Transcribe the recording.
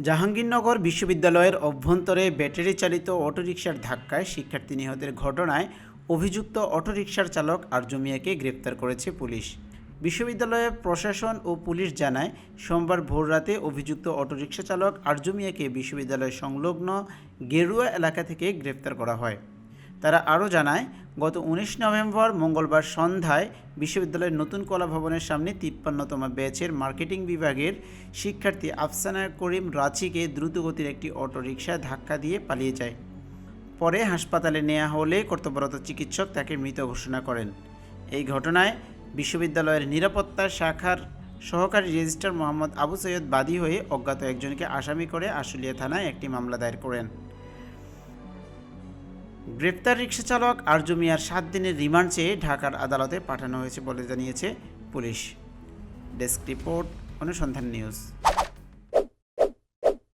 জাহাঙ্গীরনগর বিশ্ববিদ্যালয়ের অভ্যন্তরে ব্যাটারি চালিত অটোরিকশার ধাক্কায় শিক্ষার্থী নিহতের ঘটনায় অভিযুক্ত অটোরিকশার চালক আরজু মিয়াকে গ্রেপ্তার করেছে পুলিশ। বিশ্ববিদ্যালয়ের প্রশাসন ও পুলিশ জানায়, সোমবার ভোররাতে অভিযুক্ত অটোরিকশা চালক আরজু মিয়াকে বিশ্ববিদ্যালয় সংলগ্ন গেরুয়া এলাকা থেকে গ্রেপ্তার করা হয়। তারা আরও জানায় গত উনিশ নভেম্বর মঙ্গলবার সন্ধ্যায় বিশ্ববিদ্যালয়ের নতুন কলা ভবনের সামনে তিপ্পান্নতম ব্যাচের মার্কেটিং বিভাগের শিক্ষার্থী আফসানা করিম রাঁচিকে দ্রুতগতির একটি অটোরিকশা ধাক্কা দিয়ে পালিয়ে যায়। পরে হাসপাতালে নেওয়া হলে কর্তব্যরত চিকিৎসক তাকে মৃত ঘোষণা করেন। এই ঘটনায় বিশ্ববিদ্যালয়ের নিরাপত্তা শাখার সহকারী রেজিস্ট্রার মোহাম্মদ আবু সৈয়দ বাদী হয়ে অজ্ঞাত একজনকে আসামি করে আশুলিয়া থানায় একটি মামলা দায়ের করেন। গ্রেপ্তার রিক্সা চালক আরজু মিয়ার সাত দিনের রিমান্ড চেয়ে ঢাকার আদালতে পাঠানো হয়েছে বলে জানিয়েছে police. Desk report, Anusandhan news.